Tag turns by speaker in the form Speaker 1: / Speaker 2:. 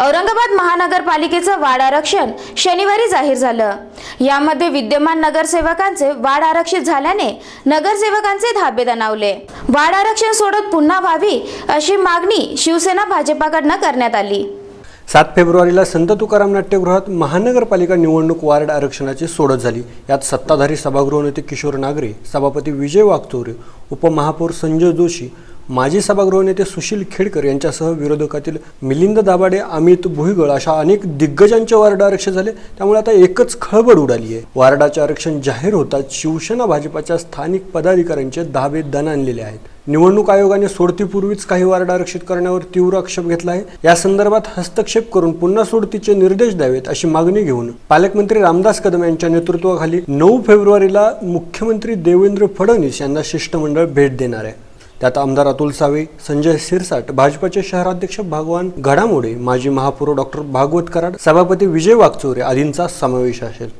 Speaker 1: औरंगाबाद महानगरपालिकेचं वाढ आरक्षण शनिवारी जाहीर झालं. यामध्ये विद्यमान नगरसेवकांचे वाढ आरक्षित झाल्याने नगरसेवकांचे धाबे दणावले. वाढ आरक्षण सोडत पुन्हा व्हावी अशी मागणी शिवसेना भाजपाकडनं करण्यात आली.
Speaker 2: सात फेब्रुवारीला संत तुकाराम नाट्यगृहात महानगरपालिका निवडणूक वार्ड आरक्षणाची सोडत झाली. यात सत्ताधारी सभागृह नेते किशोर नागरे सभापती विजय वागचौरे उपमहापौर संजय जोशी माजी सभागृह नेते सुशील खेडकर यांच्यासह विरोधकातील मिलिंद दाभाडे अमित भुईगळ अशा अनेक दिग्गजांचे वार्ड आरक्षण झाले. त्यामुळे आता एकच खळबळ उडाली आहे. वार्डाचे आरक्षण जाहीर होताच शिवसेना भाजपाच्या स्थानिक पदाधिकाऱ्यांचे दावे दणाणलेले आहेत. निवडणूक आयोगाने सोडतीपूर्वीच काही वार्ड आरक्षित करण्यावर तीव्र आक्षेप घेतला आहे. या संदर्भात हस्तक्षेप करून पुन्हा सोडतीचे निर्देश द्यावेत अशी मागणी घेऊन पालकमंत्री रामदास कदम यांच्या नेतृत्वाखाली नऊ फेब्रुवारीला मुख्यमंत्री देवेंद्र फडणवीस यांना शिष्टमंडळ भेट देणार आहे. त्यात आमदार अतुल सावे संजय सिरसाट भाजपाचे शहराध्यक्ष भगवान घडामोडे माजी महापौर डॉक्टर भागवत कराड सभापती विजय वागचोरे आदींचा समावेश असेल.